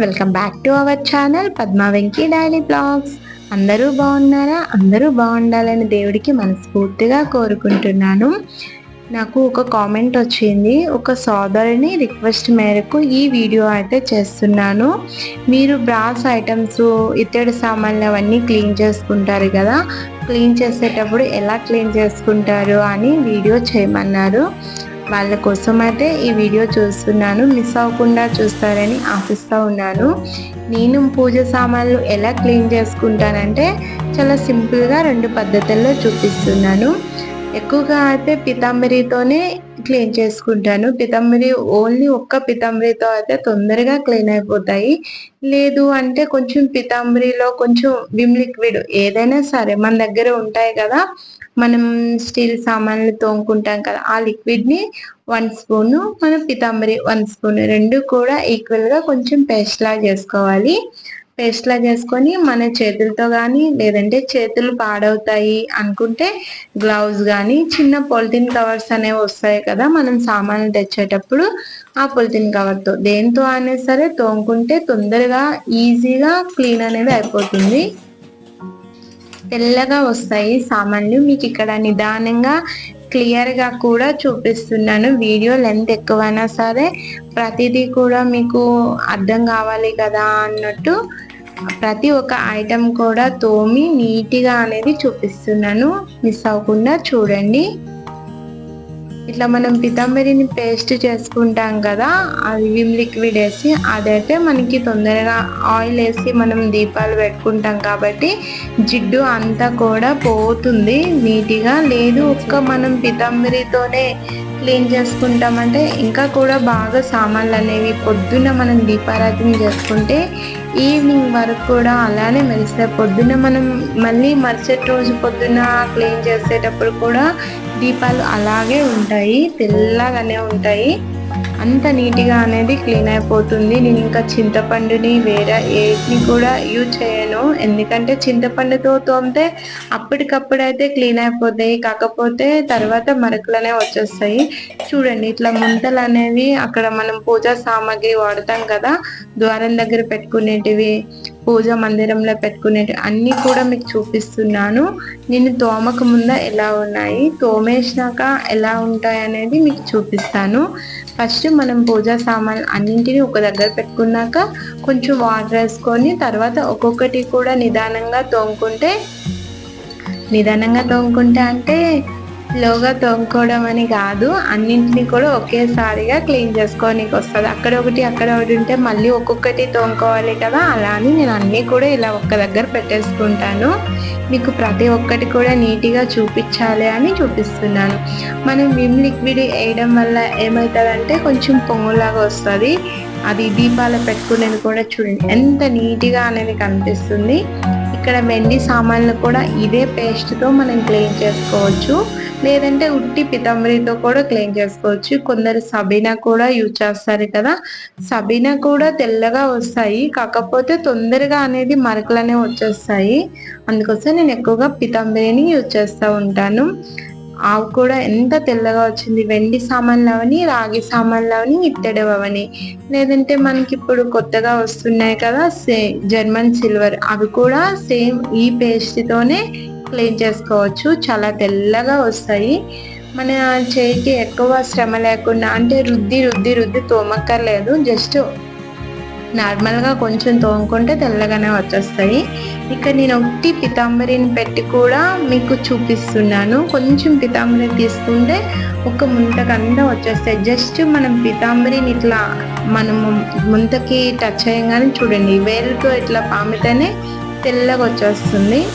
Welcome back to our channel Padma Venky daily blogs. అందరూ బాగున్నారా? అందరూ బాగుండాలని దేవుడికి మనస్ఫూర్తిగా కోరుకుంటున్నాను. నాకు ఒక కామెంట్ వచ్చింది. ఒక సోదరిని రిక్వెస్ట్ మేరకు ఈ వీడియో అయితే చేస్తున్నాను. మీరు బ్రాస్ ఐటమ్స్ ఇత్తడి సామాన్లు అవన్నీ క్లీన్ చేసుకుంటారు కదా? క్లీన్ చేసేటప్పుడు ఎలా క్లీన్ చేసుకుంటారు అని వీడియో చేయమన్నారు. వాళ్ళ కోసం అయితే ఈ వీడియో చూస్తున్నాను. మిస్ అవ్వకుండా చూస్తారని ఆశిస్తూ ఉన్నాను. నేను పూజ సామాన్లు ఎలా క్లీన్ చేసుకుంటానంటే చాలా సింపుల్గా రెండు పద్ధతుల్లో చూపిస్తున్నాను. ఎక్కువగా అయితే పితాంబరితోనే క్లీన్ చేసుకుంటాను. పితాంబరి ఓన్లీ ఒక్క పితాంబరితో అయితే తొందరగా క్లీన్ అయిపోతాయి. లేదు అంటే కొంచెం పితాంబరిలో కొంచెం విమ్ లిక్విడ్ ఏదైనా సరే మన దగ్గర ఉంటాయి కదా మనం స్టీల్ సామాన్లు తోముకుంటాం కదా ఆ లిక్విడ్ని వన్ స్పూన్ మన పితాంబరి వన్ స్పూన్ రెండు కూడా ఈక్వల్గా కొంచెం పేస్ట్ లా చేసుకోవాలి. పేస్ట్లా చేసుకొని మన చేతులతో కానీ లేదంటే చేతులు పాడవుతాయి అనుకుంటే గ్లౌజ్ కానీ చిన్న పొలిథిన్ కవర్స్ అనేవి వస్తాయి కదా మనం సామాన్లు తెచ్చేటప్పుడు ఆ పొలిథిన్ కవర్తో దేంతో అయినా సరే తోముకుంటే తొందరగా ఈజీగా క్లీన్ అనేది అయిపోతుంది. తెల్లగా వస్తాయి. సామాన్లు మీకు ఇక్కడ నిదానంగా క్లియర్గా కూడా చూపిస్తున్నాను. వీడియో లెంత్ ఎక్కువైనా సరే ప్రతిదీ కూడా మీకు అర్థం కావాలి కదా అన్నట్టు ప్రతి ఒక్క ఐటెం కూడా తోమి నీట్గా అనేది చూపిస్తున్నాను. మిస్ అవ్వకుండా చూడండి. ఇట్లా మనం పితాంబరిని పేస్ట్ చేసుకుంటాం కదా అది విమ్ లిక్విడ్ వేసి అదైతే మనకి తొందరగా ఆయిల్ వేసి మనం దీపాలు పెట్టుకుంటాం కాబట్టి జిడ్డు అంతా కూడా పోతుంది నీట్గా. లేదు ఒక్క మనం పితాంబరితోనే క్లీన్ చేసుకుంటామంటే ఇంకా కూడా బాగా సామాన్లు అనేవి పొద్దున్న మనం దీపారాధన చేసుకుంటే ఈవినింగ్ వరకు కూడా అలానే మెరుస్తాయి. పొద్దున్న మనం మళ్ళీ మరుసటి రోజు పొద్దున్న క్లీన్ చేసేటప్పుడు కూడా దీపాలు అలాగే ఉంటాయి తెల్లగానే ఉంటాయి. అంత నీట్గా అనేది క్లీన్ అయిపోతుంది. నేను ఇంకా చింతపండుని వేరే ఏటిని కూడా యూజ్ చేయను. ఎందుకంటే చింతపండుతో తోమితే అప్పటికప్పుడు అయితే క్లీన్ అయిపోతాయి. కాకపోతే తర్వాత మరకలనే వచ్చేస్తాయి. చూడండి ఇట్లా ముంతలు అనేవి అక్కడ మనం పూజా సామాగ్రి వాడతాం కదా ద్వారం దగ్గర పెట్టుకునేటివి పూజ మందిరంలో పెట్టుకునేవి అన్నీ కూడా మీకు చూపిస్తున్నాను. నేను తోమక ముంద ఎలా ఉన్నాయి తోమేసినాక ఎలా ఉంటాయి అనేది మీకు చూపిస్తాను. ఫస్ట్ మనం పూజా సామాన్ అన్నింటినీ ఒక దగ్గర పెట్టుకున్నాక కొంచెం వాటర్ వేసుకొని తర్వాత ఒక్కొక్కటి కూడా నిదానంగా తోముకుంటే నిదానంగా తోముకుంటే అంటే లోగా తోముకోవడం అని కాదు అన్నింటినీ కూడా ఒకేసారిగా క్లీన్ చేసుకోనికి వస్తుంది. అక్కడ ఒకటి అక్కడ ఒకటి ఉంటే మళ్ళీ ఒక్కొక్కటి తోముకోవాలి కదా అలా అని నేను అన్నీ కూడా ఇలా ఒక్క దగ్గర పెట్టేసుకుంటాను. మీకు ప్రతి ఒక్కటి కూడా నీట్గా చూపించాలి అని చూపిస్తున్నాను. మనం విమ్ లిక్విడ్ వేయడం వల్ల ఏమవుతుందంటే కొంచెం పొంగులాగా వస్తుంది. అది దీపాలు పెట్టుకునేది కూడా చూడండి ఎంత నీట్గా అనేది కనిపిస్తుంది. ఇక్కడ వెండి సామాన్లు కూడా ఇదే పేస్ట్తో మనం క్లీన్ చేసుకోవచ్చు. లేదంటే ఉట్టి పితంబరితో కూడా క్లీన్ చేసుకోవచ్చు. కొందరు సబీనా కూడా యూజ్ చేస్తారు కదా. సబీనా కూడా తెల్లగా వస్తాయి. కాకపోతే తొందరగా అనేది మరకలనే వచ్చేస్తాయి. అందుకోసం నేను ఎక్కువగా పితంబరిని యూజ్ చేస్తూ ఉంటాను. ఆవు కూడా ఎంత తెల్లగా వచ్చింది. వెండి సామాన్లు అవని రాగి సామాన్లు అవని ఇత్తడి అవని లేదంటే మనకి ఇప్పుడు కొత్తగా వస్తున్నాయి కదా సే జర్మన్ సిల్వర్. అవి కూడా సేమ్ ఈ పేస్ట్తోనే క్లీన్ చేసుకోవచ్చు. చాలా తెల్లగా వస్తాయి. మన చేయికి ఎక్కువ శ్రమ లేకుండా అంటే రుద్ది రుద్ది రుద్ది తోమక్కర్లేదు. జస్ట్ నార్మల్గా కొంచెం తోముకుంటే తెల్లగానే వచ్చేస్తాయి. ఇక్కడ నేను ఒకటి పితాంబరిని పెట్టి కూడా మీకు చూపిస్తున్నాను. కొంచెం పితాంబరి తీసుకుంటే ఒక ముంతకంతా వచ్చేస్తాయి. జస్ట్ మనం పితాంబరిని ఇట్లా మనము ముంతకి టచ్ అయ్యంగానే చూడండి. వేలుతో ఇట్లా పామితేనే తెల్లగా వచ్చేస్తుంది.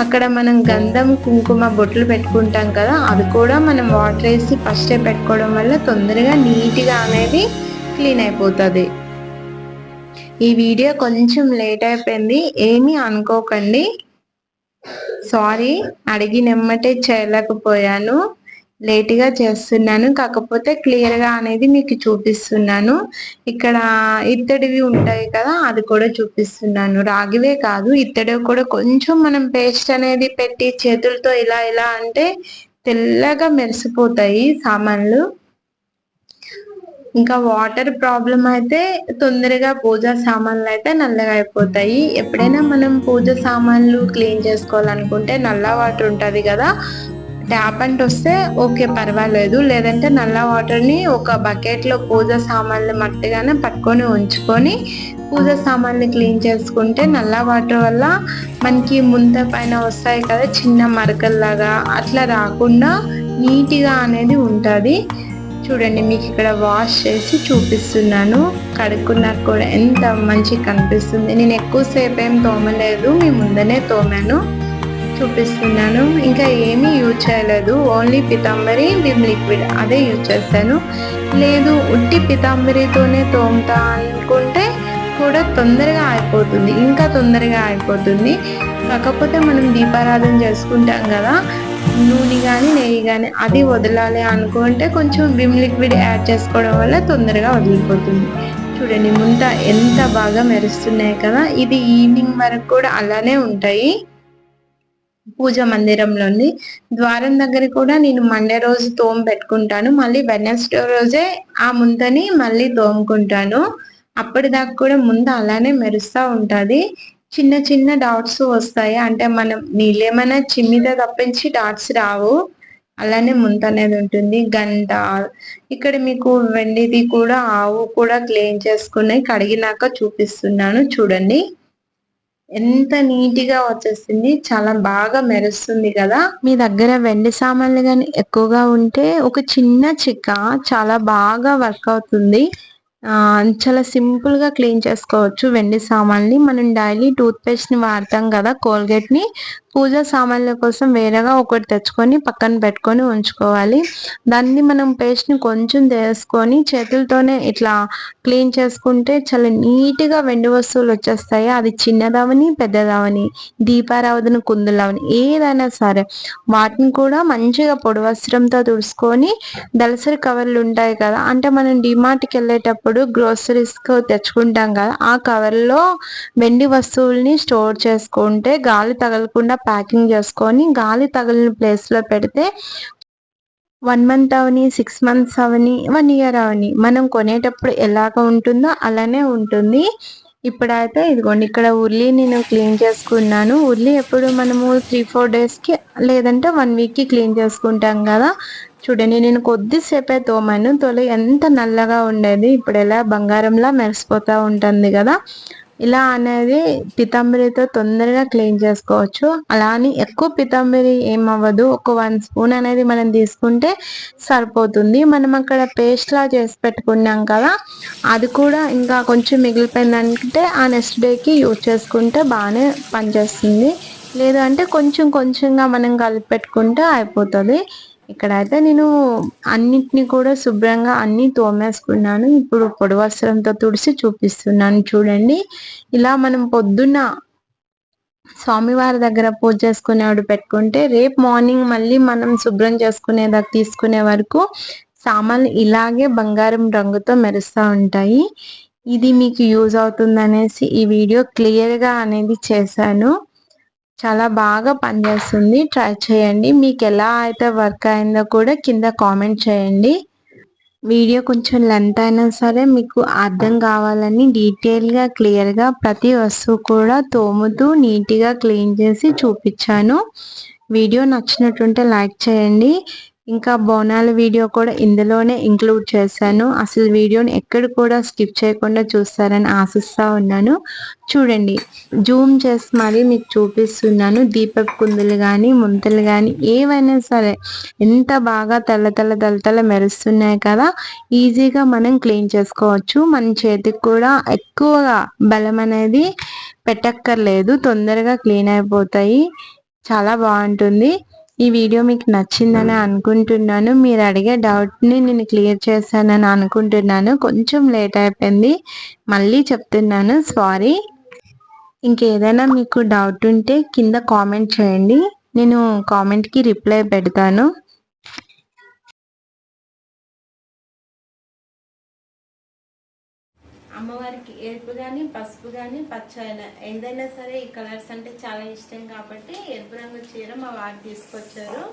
అక్కడ మనం గంధం కుంకుమ బొట్లు పెట్టుకుంటాం కదా అది కూడా మనం వాటర్ వేసి ఫస్టే పెట్టుకోవడం వల్ల తొందరగా నీట్గా అనేది క్లీన్ అయిపోతుంది. ఈ వీడియో కొంచెం లేట్ అయిపోయింది. ఏమీ అనుకోకండి. సారీ అడిగి నెమ్మటే చేయలేకపోయాను. లేట్గా చేస్తున్నాను. కాకపోతే క్లియర్గా అనేది మీకు చూపిస్తున్నాను. ఇక్కడ ఇత్తడివి ఉంటాయి కదా అది కూడా చూపిస్తున్నాను. రాగివే కాదు ఇత్తడి కూడా కొంచెం మనం పేస్ట్ అనేది పెట్టి చేతులతో ఇలా ఇలా అంటే తెల్లగా మెరిసిపోతాయి సామాన్లు. ఇంకా వాటర్ ప్రాబ్లం అయితే తొందరగా పూజా సామాన్లు అయితే నల్లగా అయిపోతాయి. ఎప్పుడైనా మనం పూజ సామాన్లు క్లీన్ చేసుకోవాలనుకుంటే నల్ల వాటర్ ఉంటుంది కదా ట్యాప్ అంట వస్తే ఓకే పర్వాలేదు. లేదంటే నల్ల వాటర్ని ఒక బకెట్లో పూజ సామాన్లు మట్టిగానే పట్టుకొని ఉంచుకొని పూజ సామాన్లు క్లీన్ చేసుకుంటే నల్ల వాటర్ వల్ల మనకి ముంత పైన వస్తాయి కదా చిన్న మరకల్లాగా అట్లా రాకుండా నీట్గా అనేది ఉంటుంది. చూడండి మీకు ఇక్కడ వాష్ చేసి చూపిస్తున్నాను. కడుక్కున్నాక కూడా ఎంత మంచిగా కనిపిస్తుంది. నేను ఎక్కువసేపు ఏం తోమలేదు మీ ముందనే తోమాను. చూపిస్తున్నాను. ఇంకా ఏమీ యూజ్ చేయలేదు. ఓన్లీ పితాంబరి విమ్ లిక్విడ్ అదే యూజ్ చేస్తాను. లేదు ఉట్టి పితాంబరితోనే తోముతా అనుకుంటే కూడా తొందరగా అయిపోతుంది. ఇంకా తొందరగా అయిపోతుంది. కాకపోతే మనం దీపారాధన చేసుకుంటాం కదా నూనె కానీ నెయ్యి కానీ అది వదలాలి అనుకుంటే కొంచెం విమ్ లిక్విడ్ యాడ్ చేసుకోవడం వల్ల తొందరగా వదిలిపోతుంది. చూడండి ముంత ఎంత బాగా మెరుస్తున్నాయి కదా ఇది ఈవినింగ్ వరకు కూడా అలానే ఉంటాయి. పూజ మందిరంలోని ద్వారం దగ్గర కూడా నేను మండే రోజు తోము పెట్టుకుంటాను. మళ్ళీ వెనస్డే రోజే ఆ ముంతని మళ్ళీ తోముకుంటాను. అప్పటిదాకా కూడా ముందు అలానే మెరుస్తూ ఉంటుంది. చిన్న చిన్న డాట్స్ వస్తాయి. అంటే మనం నీళ్ళేమైనా చిమ్మిద తప్పించి డాట్స్ రావు. అలానే ముంత అనేది ఉంటుంది. గంట. ఇక్కడ మీకు వెండిది కూడా ఆవు కూడా క్లీన్ చేసుకుని కడిగినాక చూపిస్తున్నాను. చూడండి. ఎంత నీట్గా వచ్చేసింది. చాలా బాగా మెరుస్తుంది కదా. మీ దగ్గర వెండి సామాన్లు కానీ ఎక్కువగా ఉంటే ఒక చిన్న చిక్క చాలా బాగా వర్క్ అవుతుంది. చాలా సింపుల్గా క్లీన్ చేసుకోవచ్చు వెండి సామాన్ని మనం డైలీ టూత్ పేస్ట్ని వాడతాం కదా కోల్గేట్ని పూజ సామాన్ల కోసం వేరేగా ఒకటి తెచ్చుకొని పక్కన పెట్టుకొని ఉంచుకోవాలి. దాన్ని మనం పేస్ట్ని కొంచెం తీసుకొని చేతులతోనే ఇట్లా క్లీన్ చేసుకుంటే చాలా నీట్గా వెండి వస్తువులు వచ్చేస్తాయి. అది చిన్నదవని పెద్దదవని దీపారావధన కుందులవని ఏదైనా సరే. వాటిని కూడా మంచిగా పొడి వస్త్రంతో తుడుచుకొని దళసరి కవర్లు ఉంటాయి కదా అంటే మనం డిమార్ట్కి వెళ్ళేటప్పుడు గ్రోసరీస్ తెచ్చుకుంటాం కదా ఆ కవర్లో వెండి వస్తువుల్ని స్టోర్ చేసుకుంటే గాలి తగలకుండా ప్యాకింగ్ చేసుకొని గాలి తగిలిన ప్లేస్లో పెడితే వన్ మంత్ అవని సిక్స్ మంత్స్ అవని వన్ ఇయర్ అవని మనం కొనేటప్పుడు ఎలాగ ఉంటుందో అలానే ఉంటుంది. ఇప్పుడైతే ఇదిగోండి ఇక్కడ ఉర్లీ నేను క్లీన్ చేసుకున్నాను. ఉర్లీ ఎప్పుడు మనము త్రీ ఫోర్ డేస్కి లేదంటే వన్ వీక్కి క్లీన్ చేసుకుంటాం కదా. చూడండి నేను కొద్దిసేపే తోమాను. తొలి ఎంత నల్లగా ఉండేది ఇప్పుడు ఎలా బంగారంలా మెరిసిపోతూ ఉంటుంది కదా. ఇలా అనేది పితాంబరితో తొందరగా క్లీన్ చేసుకోవచ్చు. అలా అని ఎక్కువ పితాంబరి ఏమవ్వదు. ఒక వన్ స్పూన్ అనేది మనం తీసుకుంటే సరిపోతుంది. మనం అక్కడ పేస్ట్ లా చేసి పెట్టుకున్నాం కదా అది కూడా ఇంకా కొంచెం మిగిలిపోయిందంటే ఆ నెక్స్ట్ డేకి యూజ్ చేసుకుంటే బాగానే పనిచేస్తుంది. లేదు అంటే కొంచెం కొంచెంగా మనం కలిపి పెట్టుకుంటే అయిపోతుంది. ఇక్కడైతే నేను అన్నిటిని కూడా శుభ్రంగా అన్ని తోమేసుకున్నాను. ఇప్పుడు పొడి వస్త్రంతో తుడిసి చూపిస్తున్నాను చూడండి. ఇలా మనం పొద్దున్న స్వామివారి దగ్గర పూజ చేసుకునేవాడు పెట్టుకుంటే రేపు మార్నింగ్ మళ్ళీ మనం శుభ్రం చేసుకునేదాకా తీసుకునే వరకు సామాన్లు ఇలాగే బంగారం రంగుతో మెరుస్తూ ఉంటాయి. ఇది మీకు యూజ్ అవుతుంది అనేసి ఈ వీడియో క్లియర్గా అనేది చేశాను. చాలా బాగా పనిచేస్తుంది. ట్రై చేయండి. మీకు ఎలా అయితే వర్క్ అయిందో కూడా కింద కామెంట్ చేయండి. వీడియో కొంచెం లెంత్ అయినా సరే మీకు అర్థం కావాలని డీటెయిల్గా క్లియర్గా ప్రతి వస్తువు కూడా తోముతూ నీట్గా క్లీన్ చేసి చూపించాను. వీడియో నచ్చినట్టుంటే లైక్ చేయండి. ఇంకా బోనాల వీడియో కూడా ఇందులోనే ఇంక్లూడ్ చేశాను. అసలు వీడియోని ఎక్కడ కూడా స్కిప్ చేయకుండా చూస్తారని ఆశిస్తూ ఉన్నాను. చూడండి జూమ్ చేసి మరీ మీకు చూపిస్తున్నాను. దీపక్ కుందులు కానీ ముంతలు కానీ ఏవైనా సరే ఎంత బాగా తెల్ల తెల్ల తెల్ల తెల్ల మెరుస్తున్నాయి కదా ఈజీగా మనం క్లీన్ చేసుకోవచ్చు. మన చేతికి కూడా ఎక్కువగా బలం అనేది పెట్టక్కర్లేదు. తొందరగా క్లీన్ అయిపోతాయి. చాలా బాగుంటుంది. ఈ వీడియో మీకు నచ్చిందని అనుకుంటున్నాను. మీరు అడిగే డౌట్ని నేను క్లియర్ చేశానని అనుకుంటున్నాను. కొంచెం లేట్ అయిపోయింది. మళ్ళీ చెప్తున్నాను. సారీ ఇంకేదైనా మీకు డౌట్ ఉంటే కింద కామెంట్ చేయండి. నేను కామెంట్కి రిప్లై పెడతాను. అమ్మవారికి ఎరుపు కానీ పసుపు కానీ పచ్చ ఏదైనా సరే ఈ కలర్స్ అంటే చాలా ఇష్టం కాబట్టి ఎరుపు రంగు చీర మా వారు తీసుకొచ్చారు.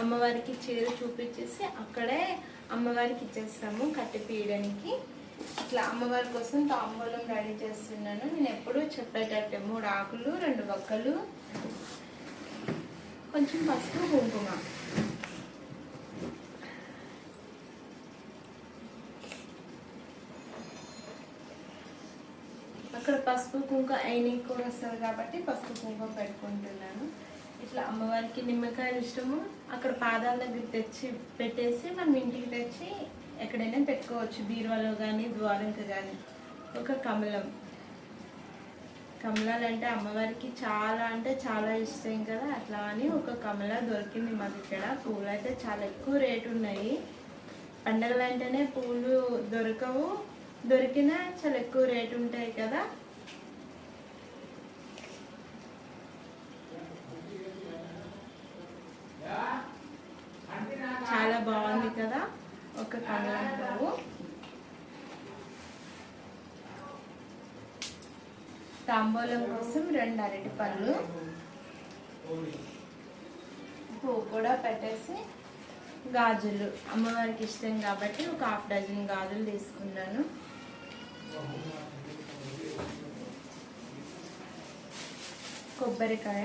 అమ్మవారికి చీర చూపించేసి అక్కడే అమ్మవారికి ఇచ్చేస్తాము కట్టి పీయడానికి. ఇట్లా అమ్మవారి కోసం తాంబూలం రెడీ చేస్తున్నాను. నేను ఎప్పుడూ చెప్పేటట్టు మూడు ఆకులు రెండు వక్కలు కొంచెం పసుపు కుంకుమ అక్కడ పసుపు కుంకుమ అయినకి కూడా వస్తుంది కాబట్టి పసుపు కుంకుమ పెట్టుకుంటున్నాను. ఇట్లా అమ్మవారికి నిమ్మకాయలు ఇష్టము. అక్కడ పాదాల దగ్గర తెచ్చి పెట్టేసి మనం ఇంటికి తెచ్చి ఎక్కడైనా పెట్టుకోవచ్చు. బీరువాలో కానీ ద్వారంకి కానీ ఒక కమలం. కమలాలు అంటే అమ్మవారికి చాలా అంటే చాలా ఇష్టం కదా. అట్లా అని ఒక కమల దొరికింది మాకు ఇక్కడ. పూలు అయితే చాలా ఎక్కువ రేటు ఉన్నాయి. పండగలు అంటేనే పూలు దొరకవు. దొరికినా చాలా ఎక్కువ రేటు ఉంటాయి కదా. చాలా బాగుంది కదా? ఒక కమలం పువ్వు తాంబూలం కోసం రెండు అరటి పళ్ళు పువ్వు కూడా పెట్టేసి గాజులు. అమ్మవారికి ఇష్టం కాబట్టి ఒక హాఫ్ డజన్ గాజులు తీసుకున్నాను. కొబ్బరికాయ.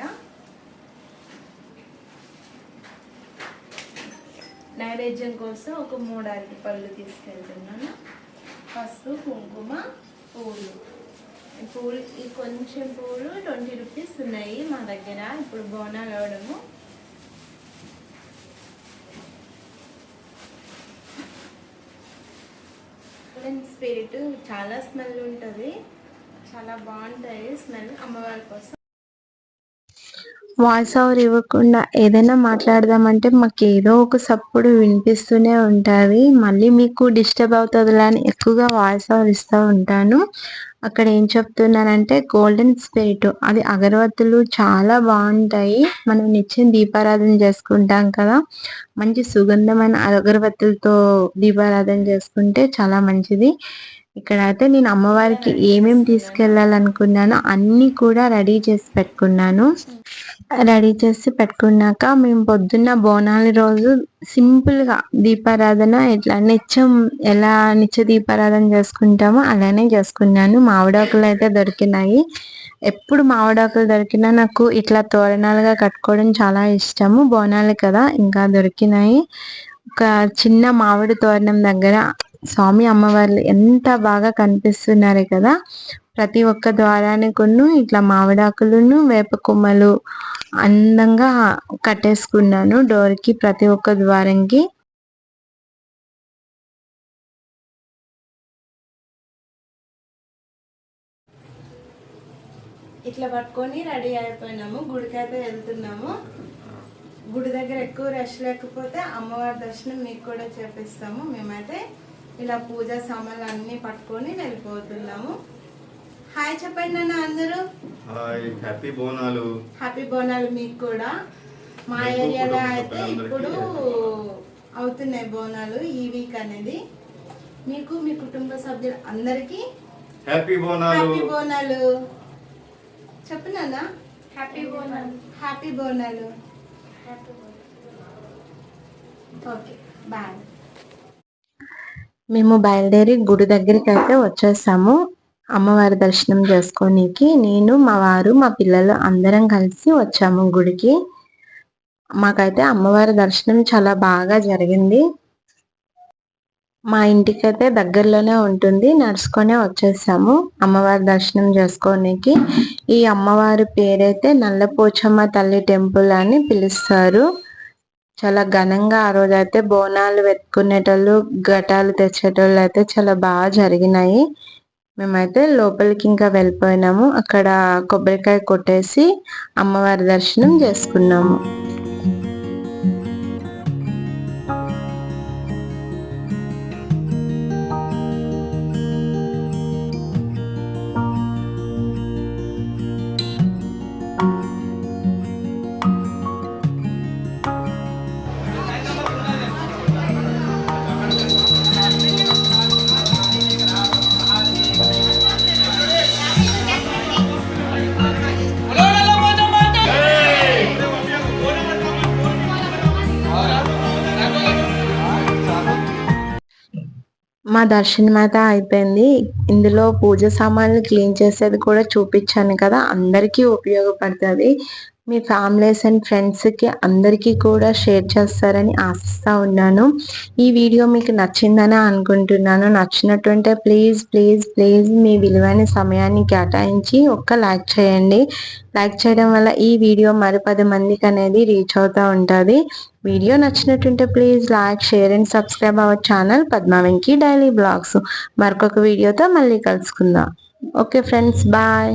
నైవేద్యం కోసం ఒక మూడు అరటి పళ్ళు తీసుకెళ్తున్నాను. పసుపు కుంకుమ పూలు. పూలు ఈ కొంచెం పూలు ట్వంటీ రూపీస్ ఉన్నాయి మా దగ్గర. ఇప్పుడు బోనాలు అవడము. స్పిరిట్ చాలా స్మెల్ ఉంటుంది. చాలా బాగుంటుంది స్మెల్ అమ్మవారి కోసం. వాయిస్ ఓవర్ ఇవ్వకుండా ఏదైనా మాట్లాడదామంటే మాకు ఏదో ఒక సప్పుడు వినిపిస్తూనే ఉంటుంది. మళ్ళీ మీకు డిస్టర్బ్ అవుతుందిలా అని ఎక్కువగా వాయిస్ ఓవర్ ఇస్తూ ఉంటాను. అక్కడ ఏం చెప్తున్నానంటే గోల్డెన్ స్పిరిట్ అది అగరవత్తులు చాలా బాగుంటాయి. మనం నిత్యం దీపారాధన చేసుకుంటాం కదా. మంచి సుగంధమైన అగరవత్తులతో దీపారాధన చేసుకుంటే చాలా మంచిది. ఇక్కడ అయితే నేను అమ్మవారికి ఏమేమి తీసుకెళ్ళాలనుకున్నానో అన్ని కూడా రెడీ చేసి పెట్టుకున్నాను. రెడీ చేసి పెట్టుకున్నాక మేము పొద్దున్న బోనాల రోజు సింపుల్గా దీపారాధన ఇట్లా నిత్యం ఎలా నిత్య దీపారాధన చేసుకుంటామో అలానే చేసుకున్నాను. మామిడాకులు అయితే దొరికినాయి. ఎప్పుడు మామిడాకులు దొరికినా నాకు ఇట్లా తోరణాలుగా కట్టుకోవడం చాలా ఇష్టము. బోనాలు కదా ఇంకా దొరికినాయి. ఒక చిన్న మామిడి తోరణం దగ్గర స్వామి అమ్మవార్లు ఎంత బాగా కనిపిస్తున్నారు కదా. ప్రతి ఒక్క ద్వారానికును ఇట్లా మామిడాకులను వేప కొమ్మలు అందంగా కట్టేసుకున్నాను డోర్కి ప్రతి ఒక్క ద్వారంకి. ఇట్లా పట్టుకొని రెడీ అయిపోయినాము. గుడికి అయితే వెళ్తున్నాము. గుడి దగ్గర ఎక్కువ రష్ లేకపోతే అమ్మవారి దర్శనం మీకు కూడా చేపిస్తాము. మేమైతే ఇలా పూజా సామాన్లు అన్ని పట్టుకొని వెళ్ళిపోతున్నాము. హాయ్ చెప్పండి నాన్న అందరూ. Hi happy Bonalu. Happy Bonalu మీకు కూడా. మా ఏరియాలో అయితే ఇప్పుడు అవుతున్నాయి బోనాలు ఈ వీక్ అనేది. మీకు మీ కుటుంబ సభ్యులు అందరికీ హ్యాపీ బోనాలు. హ్యాపీ బోనాలు. చెప్పు నాన్న. Happy Bonalu. Happy Bonalu. Happy Bonalu. Okay bye. మేము బయలుదేరి గుడి దగ్గరికి అయితే వచ్చేసాము. అమ్మవారి దర్శనం చేసుకోనీకి. నేను మా వారు మా పిల్లలు అందరం కలిసి వచ్చాము గుడికి. మాకైతే అమ్మవారి దర్శనం చాలా బాగా జరిగింది. మా ఇంటికైతే దగ్గరలోనే ఉంటుంది. నడుచుకొనే వచ్చేసాము అమ్మవారి దర్శనం చేసుకోనికి. ఈ అమ్మవారి పేరైతే నల్లపోచమ్మ తల్లి టెంపుల్ అని పిలుస్తారు. చాలా ఘనంగా ఆ రోజు అయితే బోనాలు పెట్టుకునేటోళ్ళు ఘటాలు తెచ్చేటోళ్ళు అయితే చాలా బాగా జరిగినాయి. మేమైతే లోపలికి ఇంకా వెళ్ళిపోయినాము. అక్కడ కొబ్బరికాయ కొట్టేసి అమ్మవారి దర్శనం చేసుకున్నాము. దర్శనం అయితే అయిపోయింది. ఇందులో పూజ సామాన్లు క్లీన్ చేసేది కూడా చూపించాను కదా. అందరికీ ఉపయోగపడుతుంది. మీ ఫ్యామిలీస్ అండ్ ఫ్రెండ్స్కి అందరికీ కూడా షేర్ చేస్తారని ఆశిస్తూ ఉన్నాను. ఈ వీడియో మీకు నచ్చిందని అనుకుంటున్నాను. నచ్చినట్టుంటే ప్లీజ్ ప్లీజ్ ప్లీజ్ మీ విలువైన సమయాన్ని కేటాయించి ఒక్క లైక్ చేయండి. లైక్ చేయడం వల్ల ఈ వీడియో మరి పది మందికి అనేది రీచ్ అవుతూ ఉంటుంది. Video నచ్చినట్టుంటే please like share and subscribe our channel పద్మావెంకి daily blogs. మరొక వీడియోతో మళ్ళీ కలుసుకుందాం. Okay friends bye.